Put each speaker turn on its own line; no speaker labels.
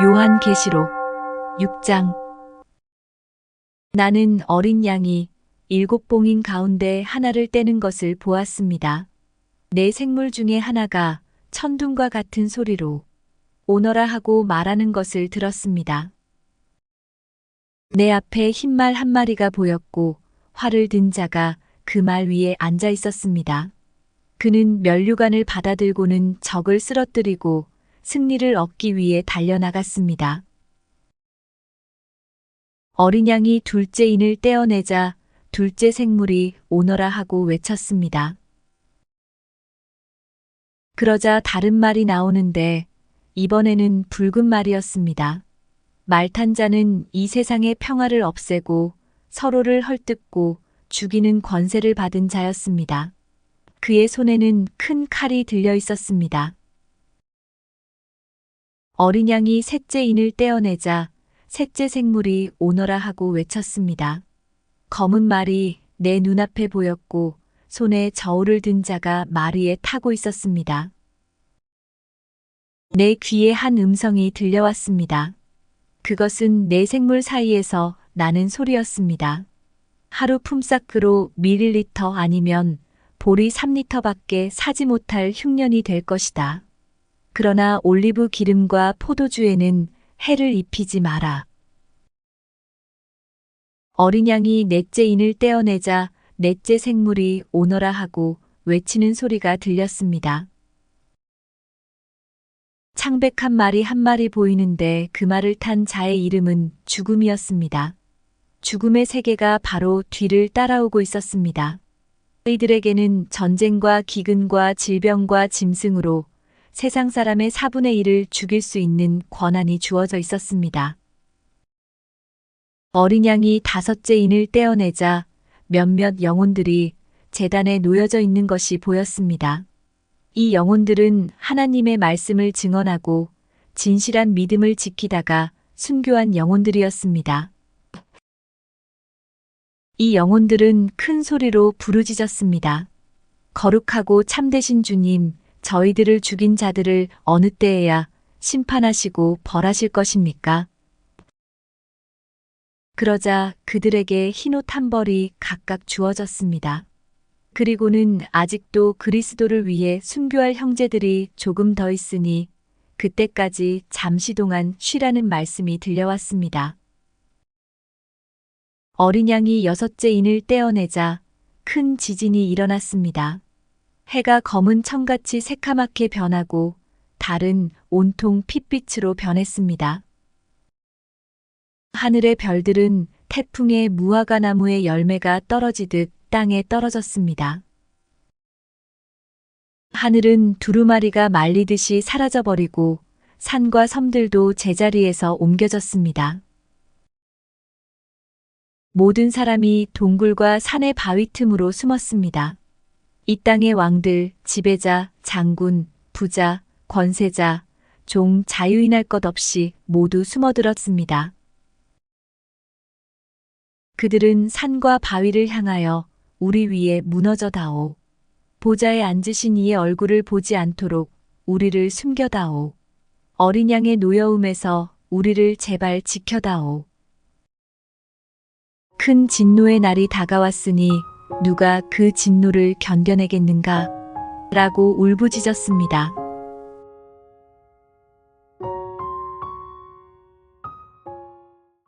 요한계시록 6장 나는 어린 양이 일곱 봉인 가운데 하나를 떼는 것을 보았습니다. 내 생물 중에 하나가 천둥과 같은 소리로 오너라 하고 말하는 것을 들었습니다. 내 앞에 흰말 한 마리가 보였고 활을 든 자가 그 말 위에 앉아 있었습니다. 그는 면류관을 받아들고는 적을 쓰러뜨리고 승리를 얻기 위해 달려나갔습니다. 어린 양이 둘째 인을 떼어내자 둘째 생물이 오너라 하고 외쳤습니다. 그러자 다른 말이 나오는데 이번에는 붉은 말이었습니다. 말탄 자는 이 세상의 평화를 없애고 서로를 헐뜯고 죽이는 권세를 받은 자였습니다. 그의 손에는 큰 칼이 들려 있었습니다. 어린 양이 셋째 인을 떼어내자 셋째 생물이 오너라 하고 외쳤습니다. 검은 말이 내 눈앞에 보였고 손에 저울을 든 자가 말 위에 타고 있었습니다. 내 귀에 한 음성이 들려왔습니다. 그것은 내 생물 사이에서 나는 소리였습니다. 하루 품삯으로 밀리리터 아니면 보리 3리터밖에 사지 못할 흉년이 될 것이다. 그러나 올리브 기름과 포도주에는 해를 입히지 마라. 어린 양이 넷째 인을 떼어내자 넷째 생물이 오너라 하고 외치는 소리가 들렸습니다. 창백한 말이 한 마리 보이는데 그 말을 탄 자의 이름은 죽음이었습니다. 죽음의 세계가 바로 뒤를 따라오고 있었습니다. 이들에게는 전쟁과 기근과 질병과 짐승으로 세상 사람의 4분의 1을 죽일 수 있는 권한이 주어져 있었습니다. 어린 양이 다섯째 인을 떼어내자 몇몇 영혼들이 재단에 놓여져 있는 것이 보였습니다. 이 영혼들은 하나님의 말씀을 증언하고 진실한 믿음을 지키다가 순교한 영혼들이었습니다. 이 영혼들은 큰 소리로 부르짖었습니다. 거룩하고 참되신 주님, 저희들을 죽인 자들을 어느 때에야 심판하시고 벌하실 것입니까? 그러자 그들에게 흰옷 한 벌이 각각 주어졌습니다. 그리고는 아직도 그리스도를 위해 순교할 형제들이 조금 더 있으니 그때까지 잠시 동안 쉬라는 말씀이 들려왔습니다. 어린 양이 여섯째 인을 떼어내자 큰 지진이 일어났습니다. 해가 검은 청같이 새카맣게 변하고 달은 온통 핏빛으로 변했습니다. 하늘의 별들은 태풍에 무화과 나무의 열매가 떨어지듯 땅에 떨어졌습니다. 하늘은 두루마리가 말리듯이 사라져버리고 산과 섬들도 제자리에서 옮겨졌습니다. 모든 사람이 동굴과 산의 바위 틈으로 숨었습니다. 이 땅의 왕들, 지배자, 장군, 부자, 권세자, 종, 자유인할 것 없이 모두 숨어들었습니다. 그들은 산과 바위를 향하여 우리 위에 무너져다오. 보좌에 앉으신 이의 얼굴을 보지 않도록 우리를 숨겨다오. 어린 양의 노여움에서 우리를 제발 지켜다오. 큰 진노의 날이 다가왔으니 누가 그 진노를 견뎌내겠는가? 라고 울부짖었습니다.